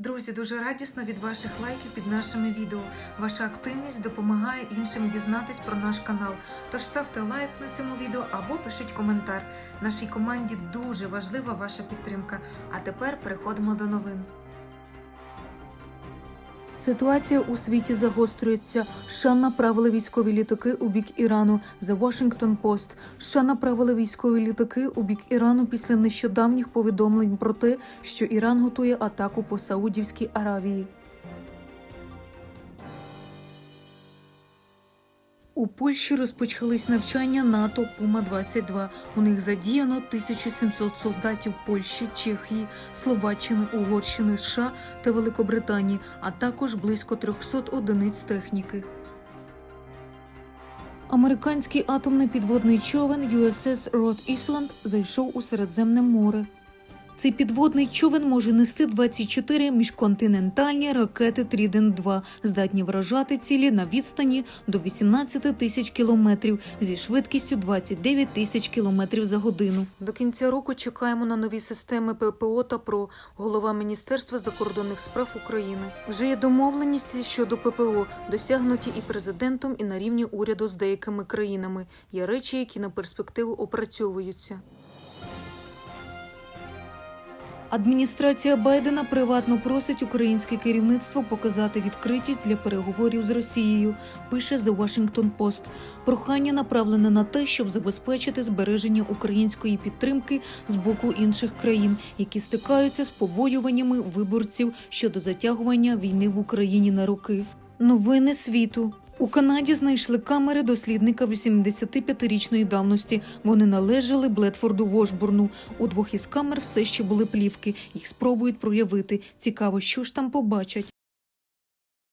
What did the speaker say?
Друзі, дуже радісно від ваших лайків під нашими відео. Ваша активність допомагає іншим дізнатись про наш канал. Тож ставте лайк на цьому відео або пишіть коментар. Нашій команді дуже важлива ваша підтримка. А тепер переходимо до новин. Ситуація у світі загострюється. США направили військові літаки у бік Ірану. The Washington Post. США направили військові літаки у бік Ірану після нещодавніх повідомлень про те, що Іран готує атаку по Саудівській Аравії. У Польщі розпочались навчання НАТО Пума 22 У них задіяно 1700 солдатів Польщі, Чехії, Словаччини, Угорщини, США та Великобританії, а також близько 300 одиниць техніки. Американський атомний підводний човен USS Rhode Island зайшов у Середземне море. Цей підводний човен може нести 24 міжконтинентальні ракети Трідент-2, здатні вражати цілі на відстані до 18 тисяч кілометрів зі швидкістю 29 тисяч кілометрів за годину. До кінця року чекаємо на нові системи ППО та ПРО. Голова Міністерства закордонних справ України. Вже є домовленості щодо ППО, досягнуті і президентом, і на рівні уряду з деякими країнами. Є речі, які на перспективу опрацьовуються. Адміністрація Байдена приватно просить українське керівництво показати відкритість для переговорів з Росією. Пише The Washington Post. Прохання направлене на те, щоб забезпечити збереження української підтримки з боку інших країн, які стикаються з побоюваннями виборців щодо затягування війни в Україні на роки. Новини світу. У Канаді знайшли камери дослідника 85-річної давності. Вони належали Блетфорду Вошбурну. У двох із камер все ще були плівки. Їх спробують проявити. Цікаво, що ж там побачать.